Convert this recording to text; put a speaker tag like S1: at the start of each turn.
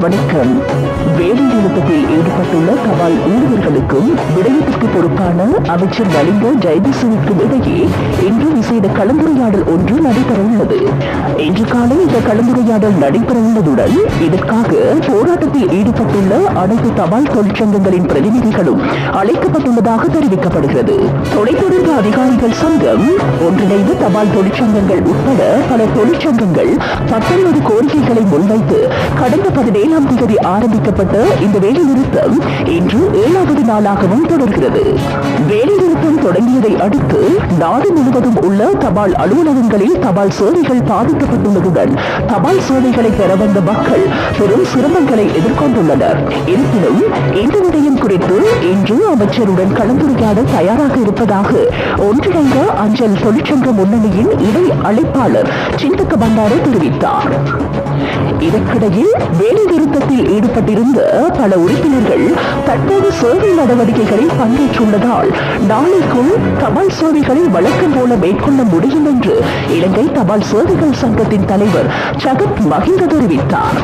S1: வணக்கம். வேலை நிறுத்தத்தில் ஈடுபட்டுள்ள தபால் ஊழியர்களுக்கும் விடயத்திற்கு பொறுப்பான அமைச்சர் நலிந்த ஜெயதிசனுக்கும் இடையே இன்று விசேட கலந்துரையாடல் ஒன்று நடைபெறவுள்ளது. இன்று காலை இந்த கலந்துரையாடல் நடைபெறவுள்ளதுடன் இதற்காக போராட்டத்தில் ஈடுபட்டுள்ள அனைத்து தபால் தொழிற்சங்கங்களின் பிரதிநிதிகளும் அழைக்கப்பட்டுள்ளதாக தெரிவிக்கப்படுகிறது. தொலைத்தொடர்பு அதிகாரிகள் சங்கம் ஒன்றிணைந்த தபால் தொழிற்சங்கங்கள் உட்பட பல தொழிற்சங்கங்கள் பத்தொன்பது கோரிக்கைகளை முன்வைத்து கடந்த பதினேழாம் தேதி ஆரம்பிக்கப்பட்ட இந்த வேலைநிறுத்தம் இன்று ஏழாவது நாளாகவும் தொடர்கிறது. வேலைநிறுத்தம் தொடங்கியதை அடுத்து நாடு முழுவதும் உள்ள தபால் அலுவலகங்களில் தபால் சேவைகள் பாதிக்கப்பட்டு பாதிக்கப்பட்டுள்ளதுடன் தபால் சேவைகளை பெற வந்த மக்கள் பெரும் சிரமங்களை எதிர்கொண்டுள்ளனர். இருப்பினும் இந்த விடயம் குறித்து இன்று அமைச்சருடன் கலந்துரையாட தயாராக இருப்பதாக ஒன்றிணைந்த அஞ்சல் தொழிற்சங்க முன்னணியின் இணை அழைப்பாளர் சிந்தக்க பண்டார தெரிவித்தார். இதற்கிடையில் வேலை நிறுத்தத்தில் ஈடுபட்டிருந்த பல உறுப்பினர்கள் தற்போது சேவை நடவடிக்கைகளில் பங்கேற்றுள்ளதால் நாளைக்குள் தபால் சேவைகளை வழக்கம் போல மேற்கொள்ள முடியும் என்று இலங்கை தபால் சோதிகள் சங்கத்தின் தலைவர் ஜகத் மஹிந்த தெரிவித்தார்.